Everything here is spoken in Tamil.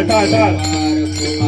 டால் டால் டால்